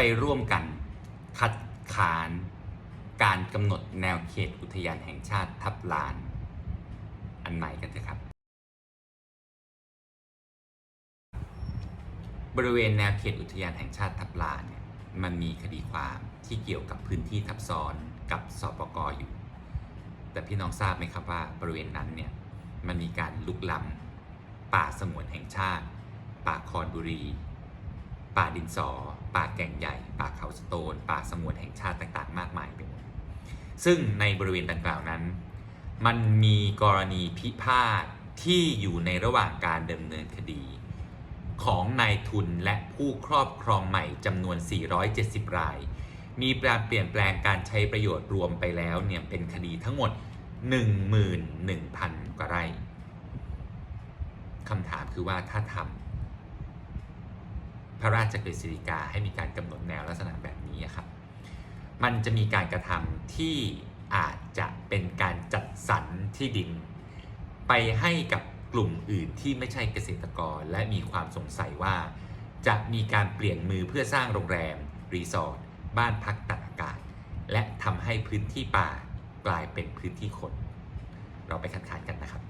ไปร่วมกัน คัดค้าน การกำหนดแนวเขตอุทยานแห่งชาติทับลาน อันใหม่กันเถอะครับ บริเวณแนวเขตอุทยานแห่งชาติทับลานเนี่ยมันมีคดีความที่เกี่ยวกับพื้นที่ทับซ้อนกับสปกอยู่ แต่พี่น้องทราบไหมครับว่าบริเวณนั้นเนี่ยมันมีการลุกล้ำป่าสงวนแห่งชาติ ป่าคอนบุรี ป่าดินสอ ป่าแก่งใหญ่ ป่าเขาสโตน ป่าสงวนแห่งชาติต่างๆ มากมายไปหมด ซึ่งในบริเวณดังกล่าวนั้น มันมีกรณีพิพาทที่อยู่ในระหว่างการดำเนินคดี ของนายทุนและผู้ครอบครองใหม่จำนวน 470 ราย มีการเปลี่ยนแปลงการใช้ประโยชน์รวมไปแล้วเนี่ยเป็นคดีทั้งหมด 11,000 กว่าไร่คำถามคือว่าถ้าทำ พระราชกฤษฎีกาให้มีการกำหนดแนวลักษณะแบบนี้ครับ มันจะมีการกระทำที่อาจจะเป็นการจัดสรรที่ดิน ไปให้กับกลุ่มอื่นที่ไม่ใช่เกษตรกร และมีความสงสัยว่า จะมีการเปลี่ยนมือเพื่อสร้างโรงแรม รีสอร์ทบ้านพักตากอากาศ และทำให้พื้นที่ป่ากลายเป็นพื้นที่คน เราไปคัดค้านกันนะครับ